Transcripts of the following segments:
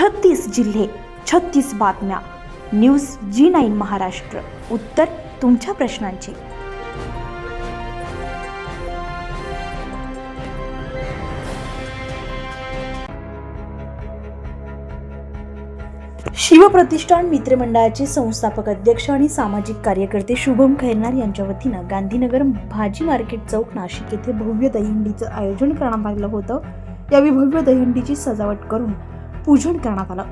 छत्तीस जिल्हे छत्तीस बातम्या. News G nine Maharashtra. उत्तर तुमच्या प्रश्नांची. शिवप्रतिष्ठान मित्रमंडळाचे संस्थापक अध्यक्ष आणि सामाजिक कार्यकर्ते शुभम खैरनार यांच्या वतीनं गांधीनगर भाजी मार्केट चौक नाशिक येथे भव्य दहीहंडीचं आयोजन करण्यात आलं होतं. यावेळी भव्य दहीहंडीची सजावट करून पूजन करण्यात आलं.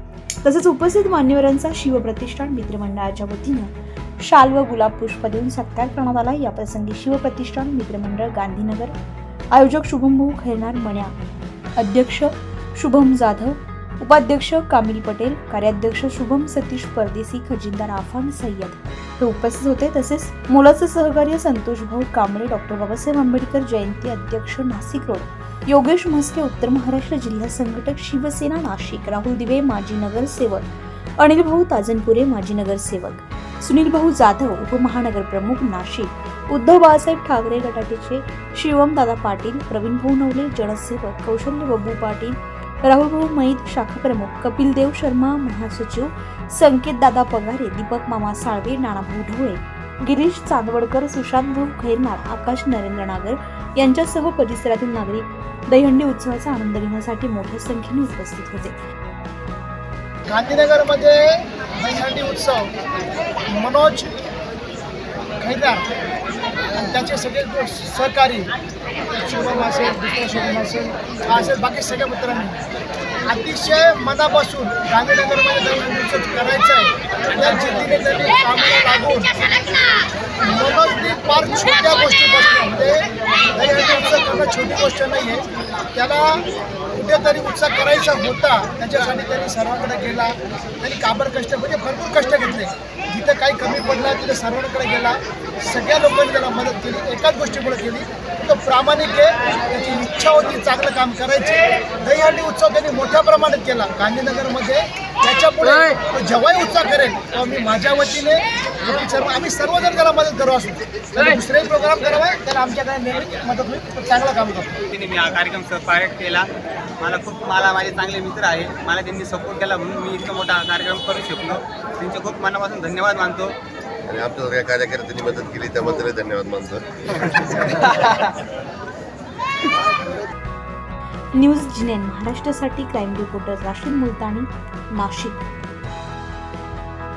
तसेच उपस्थित मान्यवरांचा शिवप्रतिष्ठान मित्रमंडळाच्या वतीनं शाल व गुलाब पुष्प देऊन सत्कार करण्यात आला. या प्रसंगी शिवप्रतिष्ठान मित्रमंडळ गांधीनगर आयोजक शुभमभाऊ खैरणार खैरनार मण्या अध्यक्ष शुभम जाधव उपाध्यक्ष कामिल पटेल कार्याध्यक्ष शुभम सतीश परदेसी खजिनदार आफान सय्यद हे उपस्थित होते. तसेच मुलाचं सहकार्य संतोष भाऊ कांबळे डॉक्टर बाबासाहेब आंबेडकर जयंती अध्यक्ष नाशिक रोड योगेश म्हस्के उत्तर महाराष्ट्र जिल्हा संघटक शिवसेना नाशिक. राहुल दिवे माजी नगरसेवक. अनिल भाऊ ताजनपुरे माजी नगरसेवक. सुनील भाऊ जाधव उपमहानगर प्रमुख नाशिक. उद्धव बाळासाहेब ठाकरे गटाचे शिवम दादा पाटील प्रवीण भाऊ नवले जनसेवक कौशल्य बब्बू पाटील राहुल भाऊ मैत शाखा प्रमुख कपिल देव शर्मा महासचिव संकेत दादा पगारे दीपक मामा साळवे नानाभाऊ ढवळे. गिरीश चांदवडकर सुशांत भाऊ खैरनार आकाश नरेंद्र नागर यांच्यासह परिसरातील नागरिक दहीहंडी उत्सवाचा आनंद घेण्यासाठी मोठ्या संख्येने उपस्थित होते. गांधीनगरमध्ये दहीहंडी उत्सव मनोज खैदार आणि त्याचे सगळे सहकारी असेल दुसरं शोरूम असेल असेल बाकी सगळ्या मित्रांनी अतिशय मनापासून गांधीनगरमध्ये जाऊन उत्सव करायचं आहे. या जिद्दीने त्यांनी कामाला लागून मनोजनी फार छोट्या गोष्टीपासून म्हणजे दहीहंडी उत्सव करणं छोटी गोष्ट नाही आहे त्याला कुठेतरी उत्साह करायचा होता त्याच्यासाठी त्यांनी सर्वांकडे गेला. त्यांनी काबड कष्ट म्हणजे भरपूर कष्ट घेतले. जिथं काही कमी पडला तिथं सर्वांकडे गेला. सगळ्या लोकांनी त्याला मदत केली. एकाच गोष्टीमुळे केली. तो प्रामाणिक आहे. त्याची इच्छा होती चांगलं काम करायची. दहीहंडी उत्सव त्यांनी मोठ्या प्रमाणात केला. गांधीनगरमध्ये. त्याच्यापुढे तो जेव्हाही उत्साह करेल तेव्हा मी माझ्या वतीने सर्व आम्ही सर्वजण त्याला मदत करू असतो. त्याला दुसरेही प्रोग्राम करावा त्याला आमच्याकडे नेहमी मदत होईल. चांगलं काम करतो. तिने मी हा कार्यक्रम सहकार्य केला. मला खूप मला माझे चांगले मित्र आहे मला त्यांनी सपोर्ट केला म्हणून मी इतका मोठा कार्यक्रम करू शकलो. त्यांचे खूप मनापासून धन्यवाद मानतो. आणि आमच्या सगळ्या कार्यकर्त्यांनी मदत केली त्याबद्दल धन्यवाद मानतो. न्यूज जिनेन महाराष्ट्रासाठी क्राईम रिपोर्टर राशीद मुलतानी नाशिक.